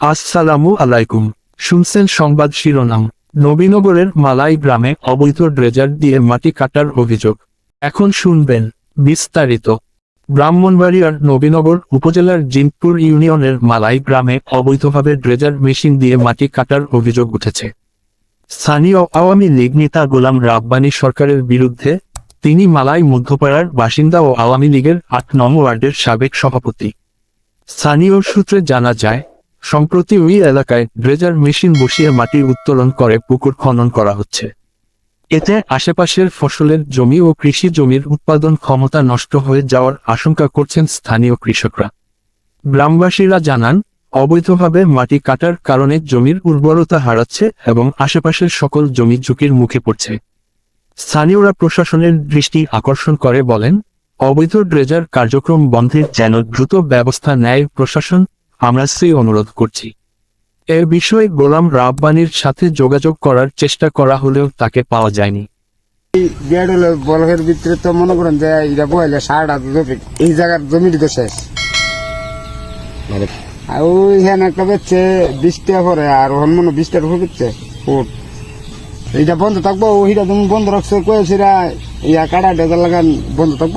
আসসালামু আলাইকুম। শুনছেন সংবাদ শিরোনাম। নবীনগরের মালাই গ্রামে অবৈধ ড্রেজার দিয়ে মাটি কাটার অভিযোগ। এখন শুনবেন বিস্তারিত। ব্রাহ্মণবাড়িয়ার নবীনগর উপজেলার জিনপুর ইউনিয়নের মালাই গ্রামে অবৈধভাবে ড্রেজার মেশিন দিয়ে মাটি কাটার অভিযোগ উঠেছে। স্থানীয় আওয়ামী লীগ নেতা গোলাম রাব্বানী সরকারের বিরুদ্ধে তিনি মালাই মধ্যপাড়ার বাসিন্দা ও আওয়ামী লীগের আট নং ওয়ার্ডের সাবেক সভাপতি। স্থানীয় সূত্রে জানা যায় সম্প্রতি ওই এলাকায় ড্রেজার মেশিন বসিয়ে মাটি উত্তোলন করে, পুকুর খনন করা হচ্ছে। এতে আশেপাশের ফসলের জমি ও কৃষি জমির উৎপাদন ক্ষমতা নষ্ট হয়ে যাওয়ার আশঙ্কা করছেন স্থানীয় কৃষকরা। গ্রামবাসীরা জানান, অবৈধভাবে মাটি কাটার কারণে জমির উর্বরতা হারাচ্ছে এবং আশেপাশের সকল জমি ঝুঁকির মুখে পড়ছে। স্থানীয়রা প্রশাসনের দৃষ্টি আকর্ষণ করে বলেন, অবৈধ ড্রেজার কার্যক্রম বন্ধে যেন দ্রুত ব্যবস্থা নেয় প্রশাসন আমরা সেই অনুরোধ করছি। এ বিষয়ে গোলাম রাব্বানির সাথে যোগাযোগ করার চেষ্টা করা হলেও তাকে পাওয়া যায়নি। তো মনে করেন যে জমি। এই জায়গার একটা টাকা আর মনে এইটা বন্ধ থাকব, ওইটা তুমি বন্ধ ইয়া কাটা ডেজার লাগান বন্ধ থাকব।